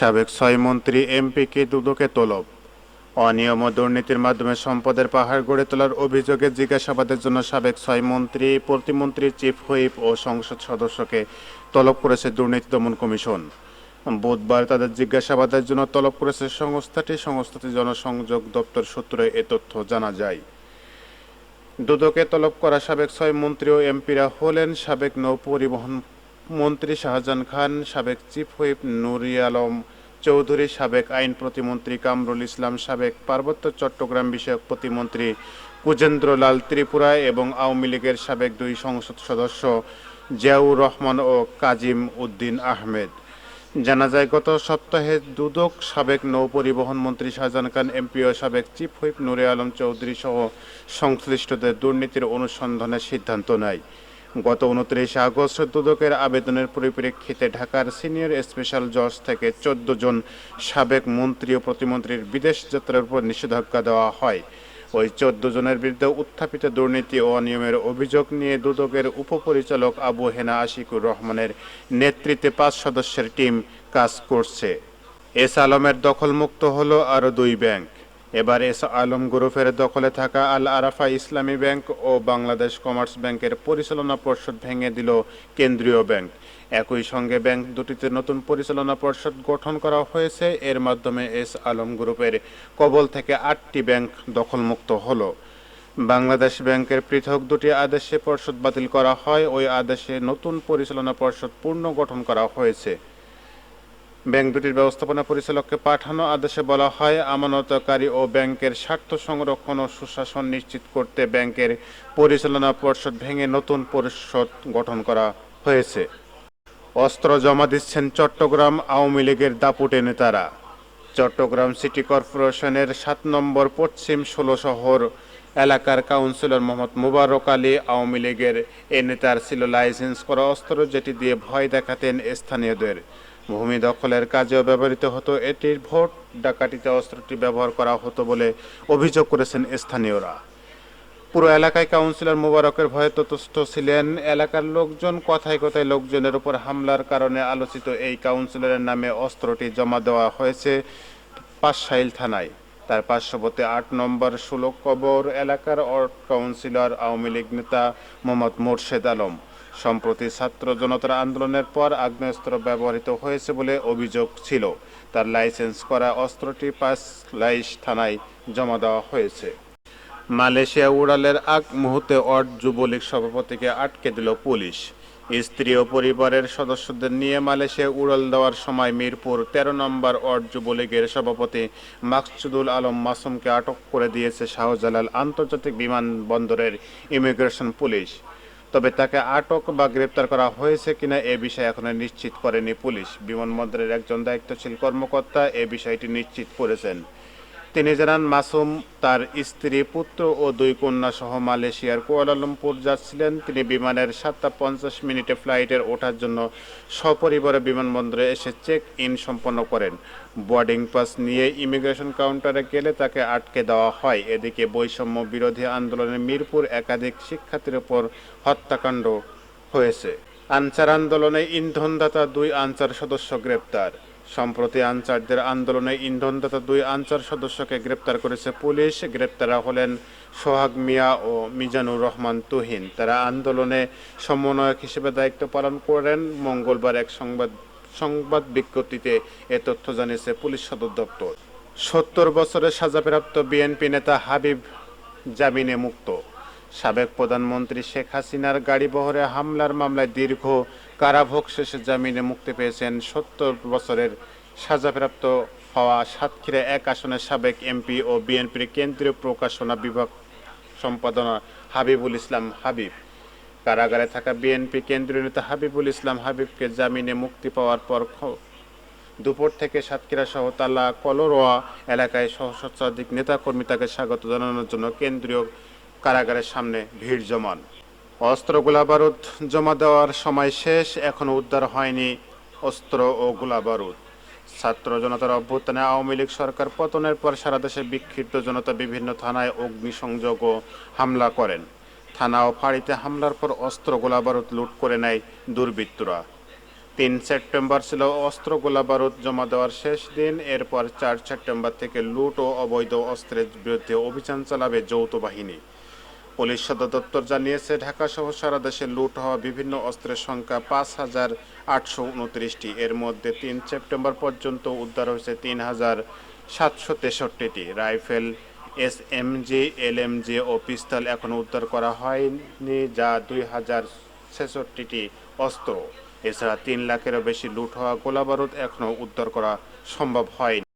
সাবেক ছয় মন্ত্রী এমপিকে দুদকে তলব। অনিয়ম ও দুর্নীতির মাধ্যমে সম্পদের পাহাড় গড়ে তোলার অভিযোগে জিজ্ঞাসাবাদের জন্য সাবেক ছয় মন্ত্রী, প্রতিমন্ত্রী, চিফ হুইপ ও সংসদ সদস্যকে তলব করেছে দুর্নীতি দমন কমিশন। বুধবার তাদের জিজ্ঞাসাবাদের জন্য তলব করেছে সংস্থাটি সংস্থাটি জনসংযোগ দপ্তর সূত্রে এ তথ্য জানা যায়। দুদকে তলব করা সাবেক ছয় মন্ত্রী ও এমপিরা হলেন সাবেক নৌ পরিবহন মন্ত্রী শাহজাহান খান, সাবেক চিফ হুইপ নুরি আলম চৌধুরী, সাবেক আইন প্রতিমন্ত্রী কামরুল ইসলাম, সাবেক পার্বত্য চট্টগ্রাম বিষয়ক প্রতিমন্ত্রী কুজেন্দ্র লাল ত্রিপুরা এবং আওয়ামী লীগের সাবেক দুই সংসদ সদস্য জিয়াউর রহমান ও কাজিম উদ্দিন আহমেদ। জানা যায়, গত সপ্তাহে দুদক সাবেক নৌ পরিবহন মন্ত্রী শাহজাহান খান, এমপি ও সাবেক চিফ হুইপ নুরে আলম চৌধুরী সহ সংশ্লিষ্টদের দুর্নীতির অনুসন্ধানের সিদ্ধান্ত নেয়। গত উনত্রিশে আগস্ট দুদকের আবেদনের পরিপ্রেক্ষিতে ঢাকার সিনিয়র স্পেশাল জজ থেকে চোদ্দ জন সাবেক মন্ত্রী ও প্রতিমন্ত্রীর বিদেশ যাত্রার উপর নিষেধাজ্ঞা দেওয়া হয়। ওই চোদ্দ জনের বিরুদ্ধে উত্থাপিত দুর্নীতি ও অনিয়মের অভিযোগ নিয়ে দুদকের উপপরিচালক আবু হেনা আশিকুর রহমানের নেতৃত্বে পাঁচ সদস্যের টিম কাজ করছে। এস আলমের দখলমুক্ত হলো আরও দুই ব্যাংক। এবার এস আলম গ্রুপের দখলে থাকা আল আরাফা ইসলামী ব্যাংক ও বাংলাদেশ কমার্স ব্যাংকের পরিচালনা পর্ষদ ভেঙে দিল কেন্দ্রীয় ব্যাংক। একই সঙ্গে ব্যাংক দুটিতে নতুন পরিচালনা পর্ষদ গঠন করা হয়েছে। এর মাধ্যমে এস আলম গ্রুপের কবল থেকে আটটি ব্যাংক দখলমুক্ত হলো। বাংলাদেশ ব্যাংকের পৃথক দুটি আদেশে পর্ষদ বাতিল করা হয়। ওই আদেশে নতুন পরিচালনা পর্ষদ পূর্ণ গঠন করা হয়েছে। ব্যাংক দুটির ব্যবস্থাপনা পরিচালককে পাঠানো আদেশে বলা হয়, আমানতকারী ও ব্যাংকের স্বার্থ সংরক্ষণ ও সুশাসন নিশ্চিত করতে ব্যাংকের পরিচালনা পর্ষদ ভেঙে নতুন পরিষদ গঠন করা হয়েছে। অস্ত্র জমা দিচ্ছেন চট্টগ্রাম আওয়ামী লীগের দাপুটে নেতারা। চট্টগ্রাম সিটি কর্পোরেশনের সাত নম্বর পশ্চিম ষোলো শহর এলাকার কাউন্সিলর মোহাম্মদ মুবারক আলী আওয়ামী লীগের এ নেতার ছিল লাইসেন্স করা অস্ত্র, যেটি দিয়ে ভয় দেখাতেন স্থানীয়দের। ভূমি দখলের কাজেও ব্যবহৃত হতো। এটির ভোট ডাকাতিতে অস্ত্রটি ব্যবহার করা হতো বলে অভিযোগ করেছেন স্থানীয়রা। পুরো এলাকায় কাউন্সিলর মোবারকের ভয়ে ততস্থ ছিলেন এলাকার লোকজন। কথায় কথায় লোকজনের উপর হামলার কারণে আলোচিত এই কাউন্সিলরের নামে অস্ত্রটি জমা দেওয়া হয়েছে পাঁচশাইল থানায়। তার পার্শ্ববর্তী আট নম্বর ষোলো কবর এলাকার কাউন্সিলর আওয়ামী লীগ নেতা মোহাম্মদ মোর্শেদ আলম। সম্প্রতি ছাত্র জনতার আন্দোলনের পর আগ্নেয়াস্ত্র ব্যবহৃত হয়েছে বলে অভিযোগ ছিল। তার লাইসেন্স করা অস্ত্রটি লাইশ থানায় জমা দেওয়া হয়েছে। মালয়েশিয়া উড়ালের আগ মুহূর্তে অট যুবলীগ সভাপতিকে আটকে দিল পুলিশ। স্ত্রী ও পরিবারের সদস্যদের নিয়ে মালয়েশিয়া উড়াল দেওয়ার সময় মিরপুর তেরো নম্বর অট যুবলীগের সভাপতি মাকসুদুল আলম মাসুমকে আটক করে দিয়েছে শাহজালাল আন্তর্জাতিক বিমানবন্দরের ইমিগ্রেশন পুলিশ। তবে তাকে আটক বা গ্রেপ্তার করা হয়েছে কিনা এ বিষয়ে এখনও নিশ্চিত করেনি পুলিশ। বিমানবন্দরের একজন দায়িত্বশীল কর্মকর্তা এ বিষয়টি নিশ্চিত করেছেন। তিনি জানান, মাসুম তার স্ত্রী, পুত্র ও দুই কন্যা সহ মালয়েশিয়ার কুয়ালালামপুর যাচ্ছিলেন। তিনি বিমানের সাতটা পঞ্চাশ মিনিটে ফ্লাইটের ওঠার জন্য সপরিবারে বিমানবন্দরে এসে চেক ইন সম্পন্ন করেন। বোর্ডিং পাস নিয়ে ইমিগ্রেশন কাউন্টারে গেলে তাকে আটকে দেওয়া হয়। এদিকে বৈষম্য বিরোধী আন্দোলনে মিরপুর একাধিক শিক্ষার্থীর ওপর হত্যাকাণ্ড হয়েছে। আনসার আন্দোলনে ইন্ধনদাতা দুই আনসার সদস্য গ্রেপ্তার। সম্প্রতি আনসারদের আন্দোলনে ইন্ধনদাতা দুই আনসার সদস্যকে গ্রেপ্তার করেছে পুলিশ। গ্রেপ্তারা হলেন সোহাগ মিয়া ও মিজানুর রহমান তুহিন। তারা আন্দোলনে সমন্বয়ক হিসেবে দায়িত্ব পালন করেন। মঙ্গলবার এক সংবাদ সংবাদ বিজ্ঞপ্তিতে এ তথ্য জানিয়েছে পুলিশ সদর দপ্তর। সত্তর বছরের সাজাপ্রাপ্ত বিএনপি নেতা হাবিব জামিনে মুক্ত। সাবেক প্রধানমন্ত্রী শেখ হাসিনার গাড়ি বহরে হামলার মামলায় দীর্ঘ কারাভোগ শেষে জামিনে মুক্তি পেয়েছেন সত্তর বছরের সাজাপ্রাপ্ত হওয়া সাতক্ষীরা এক আসনের সাবেক এমপি ও বিএনপির কেন্দ্রীয় প্রকাশনা বিভাগ সম্পাদনা হাবিবুল ইসলাম হাবিব। কারাগারে থাকা বিএনপি কেন্দ্রীয় নেতা হাবিবুল ইসলাম হাবিবকে জামিনে মুক্তি পাওয়ার পর দুপুর থেকে সাতক্ষীরা সহ তালা কলরোয়া এলাকায় সহস্রাধিক নেতাকর্মী তাকে স্বাগত জানানোর জন্য কেন্দ্রীয় কারাগারের সামনে ভিড় জমান। অস্ত্র গোলা বারুদ জমা দেওয়ার সময় শেষ, এখনও উদ্ধার হয়নি অস্ত্র ও গোলা বারুদ ছাত্র জনতার অভ্যুত্থানে আওয়ামী লীগ সরকার পতনের পর সারা দেশে বিক্ষিপ্ত জনতা বিভিন্ন থানায় অগ্নিসংযোগ ও হামলা করেন। থানা ও ফাঁড়িতে হামলার পর অস্ত্র গোলা বারুদ লুট করে নেয় দুর্বৃত্তরা। তিন সেপ্টেম্বর ছিল অস্ত্র গোলা বারুদ জমা দেওয়ার শেষ দিন। এরপর চার সেপ্টেম্বর থেকে লুট ও অবৈধ অস্ত্রের বিরুদ্ধে অভিযান চালাবে যৌথ বাহিনী। পুলিশ সদর দপ্তর জানিয়েছে, ঢাকা সহ সারা দেশে লুট হওয়া বিভিন্ন অস্ত্রের সংখ্যা পাঁচ হাজার আটশো উনত্রিশটি। এর মধ্যে তিন সেপ্টেম্বর পর্যন্ত উদ্ধার হয়েছে তিন হাজার সাতশো তেষট্টিটি। রাইফেল, এস এমজি এলএমজি ও পিস্তল এখনও উদ্ধার করা হয়নি, যা দুই হাজার ছেষট্টিটি অস্ত্র। এছাড়া তিন লাখেরও বেশি লুট হওয়া গোলাবারুদ এখনও উদ্ধার করা সম্ভব হয়নি।